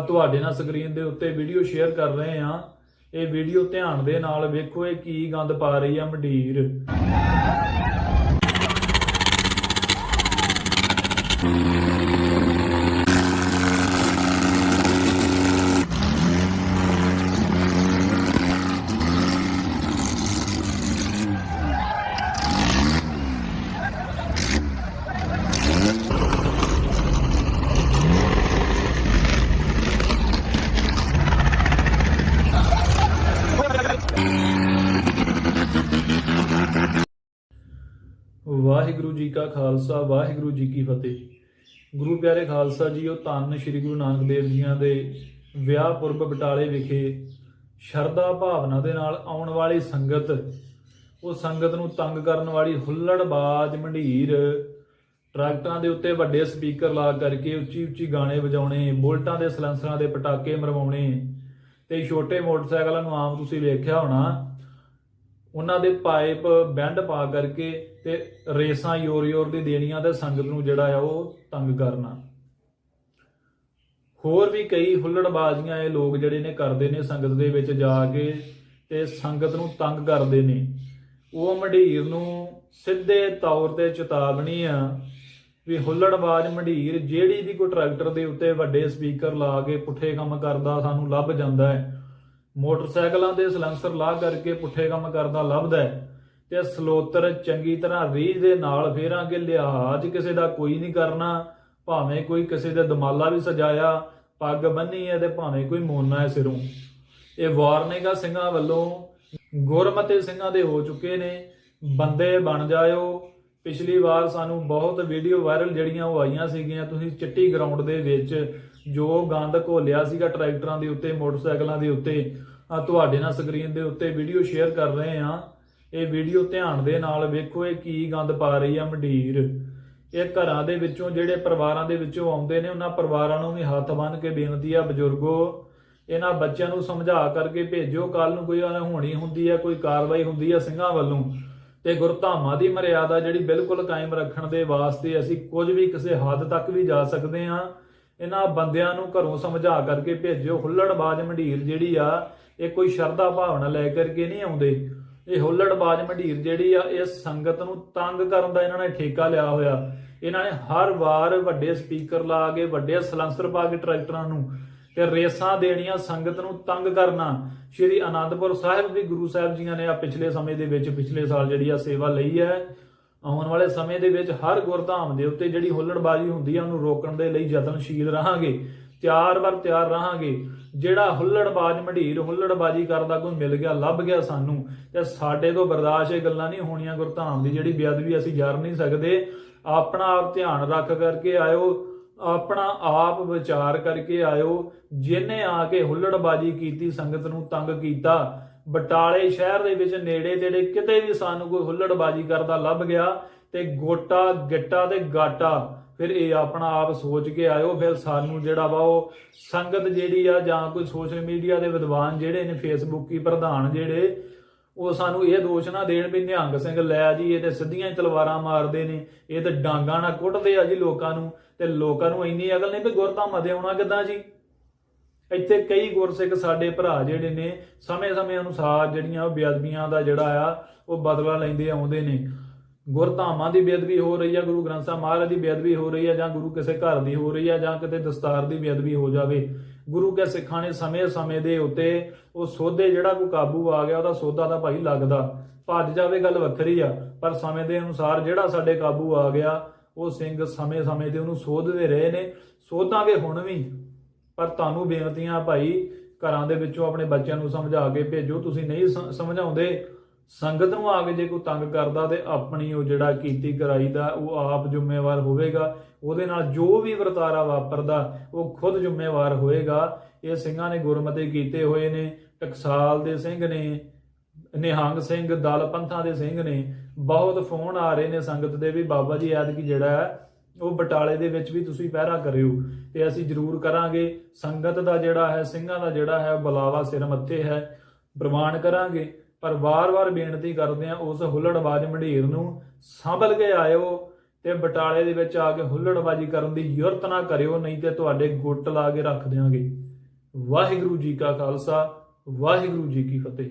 ਤੁਹਾਡੇ ਨਾਲ ਸਕਰੀਨ ਦੇ ਉੱਤੇ ਵੀਡੀਓ ਸ਼ੇਅਰ ਕਰ ਰਹੇ ਹਾਂ। ਇਹ ਵੀਡੀਓ ਧਿਆਨ ਦੇ ਨਾਲ ਵੇਖੋ ਇਹ ਕੀ ਗੰਦ ਪਾ ਰਹੀ ਆ ਮੰਡੀਰ। ਵਾਹਿਗੁਰੂ ਜੀ ਕਾ ਖਾਲਸਾ, ਵਾਹਿਗੁਰੂ ਜੀ ਕੀ ਫਤਿਹ। ਗੁਰੂ ਪਿਆਰੇ ਖਾਲਸਾ ਜੀ ਉਹ ਧੰਨ ਸ੍ਰੀ ਗੁਰੂ ਨਾਨਕ ਦੇਵ ਜੀਆਂ ਦੇ ਵਿਆਹ ਪੁਰਬ ਬਟਾਲੇ ਵਿਖੇ ਸ਼ਰਧਾ ਭਾਵਨਾ ਦੇ ਨਾਲ ਆਉਣ ਵਾਲੀ ਸੰਗਤ, ਉਹ ਸੰਗਤ ਨੂੰ ਤੰਗ ਕਰਨ ਵਾਲੀ ਹੁੱਲੜਬਾਜ਼ ਮੰਡੀਰ, ਟਰੈਕਟਰਾਂ ਦੇ ਉੱਤੇ ਵੱਡੇ ਸਪੀਕਰ ਲਾ ਕਰਕੇ ਉੱਚੀ ਉੱਚੀ ਗਾਣੇ ਵਜਾਉਣੇ, ਬੁਲਟਾਂ ਦੇ ਸਲੈਂਸਰਾਂ ਦੇ ਪਟਾਕੇ ਮਰਵਾਉਣੇ ਤੇ ਛੋਟੇ ਮੋਟਰਸਾਈਕਲਾਂ ਨੂੰ ਆਮ ਤੁਸੀਂ ਵੇਖਿਆ ਹੋਣਾ ਉਹਨਾਂ ਦੇ ਪਾਈਪ ਬੈਂਡ ਪਾ ਕਰਕੇ ਤੇ ਰੇਸਾਂ ਯੋਰ ਯੋਰ ਦੀ ਦੇਣੀਆਂ ਤੇ ਸੰਗਤ ਨੂੰ ਜਿਹੜਾ ਆ ਉਹ ਤੰਗ ਕਰਨਾ। ਹੋਰ ਵੀ ਕਈ ਹੁੱਲੜਬਾਜ਼ੀਆਂ ਇਹ ਲੋਕ ਜਿਹੜੇ ਨੇ ਕਰਦੇ ਨੇ ਸੰਗਤ ਦੇ ਵਿੱਚ ਜਾ ਕੇ ਤੇ ਸੰਗਤ ਨੂੰ ਤੰਗ ਕਰਦੇ ਨੇ। ਉਹ ਮੰਡੀਰ ਨੂੰ ਸਿੱਧੇ ਤੌਰ ਤੇ ਚੇਤਾਵਨੀ ਆ ਵੀ ਹੁੱਲੜਬਾਜ਼ ਮੰਡੀਰ ਜਿਹੜੀ ਵੀ ਕੋਈ ਟਰੈਕਟਰ ਦੇ ਉੱਤੇ ਵੱਡੇ ਸਪੀਕਰ ਲਾ ਕੇ ਪੁੱਠੇ ਕੰਮ ਕਰਦਾ, ਸਾਨੂੰ ਲੱਭ ਜਾਂਦਾ ਹੈ। ਮੋਟਰਸਾਈਕਲਾਂ ਦੇ ਸਲੈਂਸਰ ਲਾ ਕਰਕੇ ਪੁੱਠੇ ਕੰਮ ਕਰਦਾ ਲੱਭਦਾ ਹੈ ਤੇ ਸਲੋਤਰ ਚੰਗੀ ਤਰ੍ਹਾਂ ਰੀਝ ਦੇ ਨਾਲ ਫੇਰਾਂਗੇ, ਲਿਹਾਜ਼ ਕਿਸੇ ਦਾ ਕੋਈ ਨਹੀਂ ਕਰਨਾ, ਭਾਵੇਂ ਕੋਈ ਕਿਸੇ ਦੇ ਦਮਾਲਾ ਵੀ ਸਜਾਇਆ, ਪੱਗ ਬੰਨੀ ਹੈ ਤੇ ਭਾਵੇਂ ਕੋਈ ਮੋਨਾ ਹੈ ਸਿਰੋਂ। ਇਹ ਵਾਰਨਿੰਗ ਆ ਸਿੰਘਾਂ ਵੱਲੋਂ। ਗੁਰਮਤੇ ਸਿੰਘਾਂ ਦੇ ਹੋ ਚੁੱਕੇ ਨੇ। ਬੰਦੇ ਬਣ ਜਾਇਓ। ਪਿਛਲੀ ਵਾਰ ਸਾਨੂੰ ਬਹੁਤ ਵੀਡੀਓ ਵਾਇਰਲ ਜਿਹੜੀਆਂ ਉਹ ਆਈਆਂ ਸੀਗੀਆਂ। ਤੁਸੀਂ ਚਿੱਟੀ ਗਰਾਊਂਡ ਦੇ ਵਿੱਚ ਜੋ ਗੰਦ ਘੋਲਿਆ ਸੀਗਾ ਟਰੈਕਟਰਾਂ ਦੇ ਉੱਤੇ, ਮੋਟਰਸਾਈਕਲਾਂ ਦੇ ਉੱਤੇ ਆ ਤੁਹਾਡੇ ਨਾਲ ਸਕਰੀਨ ਦੇ ਉੱਤੇ ਵੀਡੀਓ ਸ਼ੇਅਰ ਕਰ ਰਹੇ ਹਾਂ। ਇਹ ਵੀਡੀਓ ਧਿਆਨ ਦੇ ਨਾਲ ਵੇਖੋ ਇਹ ਕੀ ਗੰਦ ਪਾ ਰਹੀ ਆ ਮੰਡੀਰ। ਇਹ ਘਰਾਂ ਦੇ ਵਿੱਚੋਂ ਜਿਹੜੇ ਪਰਿਵਾਰਾਂ ਦੇ ਵਿੱਚੋਂ ਆਉਂਦੇ ਨੇ, ਉਹਨਾਂ ਪਰਿਵਾਰਾਂ ਨੂੰ ਵੀ ਹੱਥ ਬੰਨ੍ਹ ਕੇ ਬੇਨਤੀ ਆ ਬਜ਼ੁਰਗੋ, ਇਹਨਾਂ ਬੱਚਿਆਂ ਨੂੰ ਸਮਝਾ ਕਰਕੇ ਭੇਜੋ ਕੱਲ ਨੂੰ ਕੋਈ ਹੋਣੀ ਹੁੰਦੀ ਹੈ ਕੋਈ ਕਾਰਵਾਈ ਹੁੰਦੀ ਹੈ ਸਿੰਘਾਂ ਵੱਲੋਂ। ਤੇ ਗੁਰਧਾਮਾਂ ਦੀ ਮਰਿਆਦਾ ਜਿਹੜੀ ਬਿਲਕੁਲ ਕਾਇਮ ਰੱਖਣ ਦੇ ਵਾਸਤੇ ਅਸੀਂ ਕੁਝ ਵੀ ਕਿਸੇ ਹੱਦ ਤੱਕ ਵੀ ਜਾ ਸਕਦੇ ਹਾਂ। ਇਹਨਾਂ ਬੰਦਿਆਂ ਨੂੰ ਘਰੋਂ ਸਮਝਾ ਕਰਕੇ ਭੇਜਿਓ। ਹੁੱਲੜਬਾਜ਼ ਮੰਡੀਰ ਜਿਹੜੀ ਆ, ਇਹ ਕੋਈ ਸ਼ਰਧਾ ਭਾਵਨਾ ਲੈ ਕਰਕੇ ਨਹੀਂ ਆਉਂਦੇ। ਇਹ ਹੁੱਲੜਬਾਜ਼ ਮੰਡੀਰ ਜਿਹੜੀ ਆ, ਇਹ ਸੰਗਤ ਨੂੰ ਤੰਗ ਕਰਨ ਦਾ ਇਹਨਾਂ ਨੇ ਠੇਕਾ ਲਿਆ ਹੋਇਆ। ਇਹਨਾਂ ਨੇ ਹਰ ਵਾਰ ਵੱਡੇ ਸਪੀਕਰ ਲਾ ਕੇ, ਵੱਡੇ ਸਲੰਸਰ ਪਾ ਕੇ ਟਰੈਕਟਰਾਂ ਨੂੰ ਤੇ ਰੇਸਾਂ ਦੇਣੀਆਂ ਸੰਗਤ ਨੂੰ ਤੰਗ ਕਰਨਾ। ਸ਼੍ਰੀ ਅਨੰਦਪੁਰ ਸਾਹਿਬ ਵੀ ਗੁਰੂ ਸਾਹਿਬ ਜੀਆਂ ਨੇ ਆ ਪਿਛਲੇ ਸਮੇਂ ਦੇ ਵਿੱਚ, ਪਿਛਲੇ ਸਾਲ ਜਿਹੜੀ ਆ ਸੇਵਾ ਲਈ ਹੈ। ਆਉਣ ਵਾਲੇ ਸਮੇਂ ਦੇ ਵਿੱਚ ਹਰ ਗੁਰਧਾਮ ਦੇ ਉੱਤੇ ਜਿਹੜੀ ਹੁੱਲੜਬਾਜ਼ੀ ਹੁੰਦੀ ਆ, ਉਹਨੂੰ ਰੋਕਣ ਦੇ ਲਈ ਯਤਨਸ਼ੀਲ ਰਹਾਂਗੇ। ਤਿਆਰ ਬਰ ਤਿਆਰ ਰਹਾਂਗੇ। ਜਿਹੜਾ ਹੁੱਲੜਬਾਜ਼ ਮੰਡੀਰ ਹੁੱਲੜਬਾਜ਼ੀ ਕਰਦਾ ਕੋਈ ਮਿਲ ਗਿਆ, ਲੱਭ ਗਿਆ ਸਾਨੂੰ, ਤੇ ਸਾਡੇ ਤੋਂ ਬਰਦਾਸ਼ਤ ਇਹ ਗੱਲਾਂ ਨਹੀਂ ਹੋਣੀਆਂ ਗੁਰਧਾਮ ਦੀ, ਜਿਹੜੀ ਬੇਅਦਬੀ ਅਸੀਂ ਜਰ ਨਹੀਂ ਸਕਦੇ। ਆਪਣਾ ਆਪ ਧਿਆਨ ਰੱਖ ਕਰਕੇ ਆਇਓ, ਆਪਣਾ ਆਪ ਵਿਚਾਰ ਕਰਕੇ ਆਇਓ। ਜਿਨੇ ਆ ਕੇ ਹੁੱਲੜਬਾਜੀ ਕੀਤੀ, ਸੰਗਤ ਨੂੰ ਤੰਗ ਕੀਤਾ ਬਟਾਲੇ ਸ਼ਹਿਰ ਦੇ ਵਿੱਚ ਨੇੜੇ ਤੇੜੇ ਕਿਤੇ ਵੀ ਸਾਨੂੰ ਕੋਈ ਹੁੱਲੜਬਾਜੀ ਕਰਦਾ ਲੱਭ ਗਿਆ ਤੇ ਗੋਟਾ, ਗਿੱਟਾ ਤੇ ਗਾਟਾ, ਫਿਰ ਇਹ ਆਪਣਾ ਆਪ ਸੋਚ ਕੇ ਆਇਓ, ਫਿਰ ਸਾਨੂੰ ਜਿਹੜਾ ਵਾ ਉਹ ਸੰਗਤ ਜਿਹੜੀ ਆ ਜਾਂ ਕੋਈ ਸੋਸ਼ਲ ਮੀਡੀਆ ਦੇ ਵਿਦਵਾਨ ਜਿਹੜੇ ਨੇ ਫੇਸਬੁੱਕੀ ਪ੍ਰਧਾਨ ਜਿਹੜੇ, ਉਹ ਸਾਨੂੰ ਇਹ ਦੋਸ਼ ਨਾ ਦੇਣ ਵੀ ਨਿਹੰਗ ਸਿੰਘ ਲੈ ਜੀ, ਇਹ ਤੇ ਸਿੱਧੀਆਂ ਹੀ ਤਲਵਾਰਾਂ ਮਾਰਦੇ ਨੇ, ਇਹ ਤੇ ਡਾਂਗਾਂ ਨਾਲ ਕੁੱਟਦੇ ਆ ਜੀ ਲੋਕਾਂ ਨੂੰ, ਤੇ ਲੋਕਾਂ ਨੂੰ ਇੰਨੀ ਅਕਲ ਨਹੀਂ ਵੀ ਗੁਰਧਾਮਾਂ ਦੇ ਆਉਣਾ ਕਿੱਦਾਂ ਜੀ? ਇੱਥੇ ਕਈ ਗੁਰਸਿੱਖ ਸਾਡੇ ਭਰਾ ਜਿਹੜੇ ਨੇ, ਸਮੇਂ-ਸਮੇਂ ਅਨੁਸਾਰ ਜਿਹੜੀਆਂ ਉਹ ਬੇਅਦਬੀਆਂ ਦਾ ਜਿਹੜਾ ਆ, ਉਹ ਬਦਲਾ ਲੈਂਦੇ ਆਉਂਦੇ ਨੇ। ਗੁਰਧਾਮਾਂ ਦੀ ਬੇਅਦਬੀ ਹੋ ਰਹੀ ਆ, ਗੁਰੂ ਗ੍ਰੰਥ ਸਾਹਿਬ ਮਹਾਰਾਜ ਦੀ ਬੇਅਦਬੀ ਹੋ ਰਹੀ ਆ, ਜਾਂ ਗੁਰੂ ਕਿਸੇ ਘਰ ਦੀ ਹੋ ਰਹੀ ਆ, ਜਾਂ ਕਿਤੇ ਦਸਤਾਰ ਦੀ ਬੇਅਦਬੀ ਹੋ ਜਾਵੇ। ਗੁਰੂ ਕੇ ਸਿੱਖਾਂ ਨੇ ਸਮੇਂ-ਸਮੇਂ ਦੇ ਉੱਤੇ ਉਹ ਸੋਧੇ ਜਿਹੜਾ ਕੋਈ ਕਾਬੂ ਆ ਗਿਆ, ਉਹਦਾ ਸੋਧਾ ਤਾਂ ਭਾਈ ਲੱਗਦਾ। ਭੱਜ ਜਾਵੇ ਗੱਲ ਵੱਖਰੀ ਆ, ਪਰ ਸਮੇਂ ਦੇ ਅਨੁਸਾਰ ਜਿਹੜਾ ਸਾਡੇ ਕਾਬੂ ਆ ਗਿਆ, ਉਹ ਸਿੰਘ ਸਮੇਂ-ਸਮੇਂ ਤੇ ਉਹਨੂੰ ਸੋਧਦੇ ਰਹੇ ਨੇ। ਸੋਧਾਂਗੇ ਹੁਣ ਵੀ। ਪਰ ਤੁਹਾਨੂੰ ਬੇਨਤੀਆਂ ਭਾਈ ਘਰਾਂ ਦੇ ਵਿੱਚੋਂ ਆਪਣੇ ਬੱਚਿਆਂ ਨੂੰ ਸਮਝਾ ਕੇ ਭੇਜੋ। ਤੁਸੀਂ ਨਹੀਂ ਸਮਝਾਉਂਦੇ, ਸੰਗਤ ਨੂੰ ਆ ਕੇ ਜੇ ਕੋਈ ਤੰਗ ਕਰਦਾ ਤੇ ਆਪਣੀ ਉਹ ਜਿਹੜਾ ਕੀਤੀ ਕਰਾਈ ਦਾ, ਉਹ ਆਪ ਜ਼ਿੰਮੇਵਾਰ ਹੋਵੇਗਾ। ਉਹਦੇ ਨਾਲ ਜੋ ਵੀ ਵਰਤਾਰਾ ਵਾਪਰਦਾ, ਉਹ ਖੁਦ ਜ਼ਿੰਮੇਵਾਰ ਹੋਏਗਾ ਇਹ ਸਿੰਘਾਂ ਨੇ ਗੁਰਮਤੇ ਕੀਤੇ ਹੋਏ ਨੇ। ਟਕਸਾਲ ਦੇ ਸਿੰਘ ਨੇ, ਨਿਹੰਗ ਸਿੰਘ ਦਲ ਪੰਥਾਂ ਦੇ ਸਿੰਘ ਨੇ। ਬਹੁਤ ਫੋਨ ਆ ਰਹੇ ਨੇ ਸੰਗਤ ਦੇ ਵੀ, ਬਾਬਾ ਜੀ, ਐਤਕੀ ਜਿਹੜਾ ਹੈ ਉਹ ਬਟਾਲੇ ਦੇ ਵਿੱਚ ਵੀ ਤੁਸੀਂ ਪਹਿਰਾ ਕਰਿਓ ਤੇ ਅਸੀਂ ਜ਼ਰੂਰ ਕਰਾਂਗੇ। ਸੰਗਤ ਦਾ ਜਿਹੜਾ ਹੈ, ਸਿੰਘਾਂ ਦਾ ਜਿਹੜਾ ਹੈ ਬੁਲਾਵਾ ਸਿਰ ਮੱਥੇ ਹੈ। ਪ੍ਰਵਾਨ ਕਰਾਂਗੇ। ਪਰ ਵਾਰ-ਵਾਰ ਬੇਨਤੀ ਕਰਦੇ ਆ ਉਸ ਹੁੱਲੜਬਾਜ਼ ਮੰਡੀਰ ਨੂੰ ਸੰਭਲ ਕੇ ਆਇਓ ਤੇ ਬਟਾਲੇ ਦੇ ਵਿੱਚ ਆ ਕੇ ਹੁੱਲੜਬਾਜੀ ਕਰਨ ਦੀ ਯੁਰਤ ਨਾ ਕਰਿਓ, ਨਹੀਂ ਤੇ ਤੁਹਾਡੇ ਗੁੱਟ ਲਾ ਕੇ ਰੱਖ ਦਿਆਂਗੇ। ਵਾਹਿਗੁਰੂ ਜੀ ਕਾ ਖਾਲਸਾ, ਵਾਹਿਗੁਰੂ ਜੀ ਕੀ ਫਤਿਹ।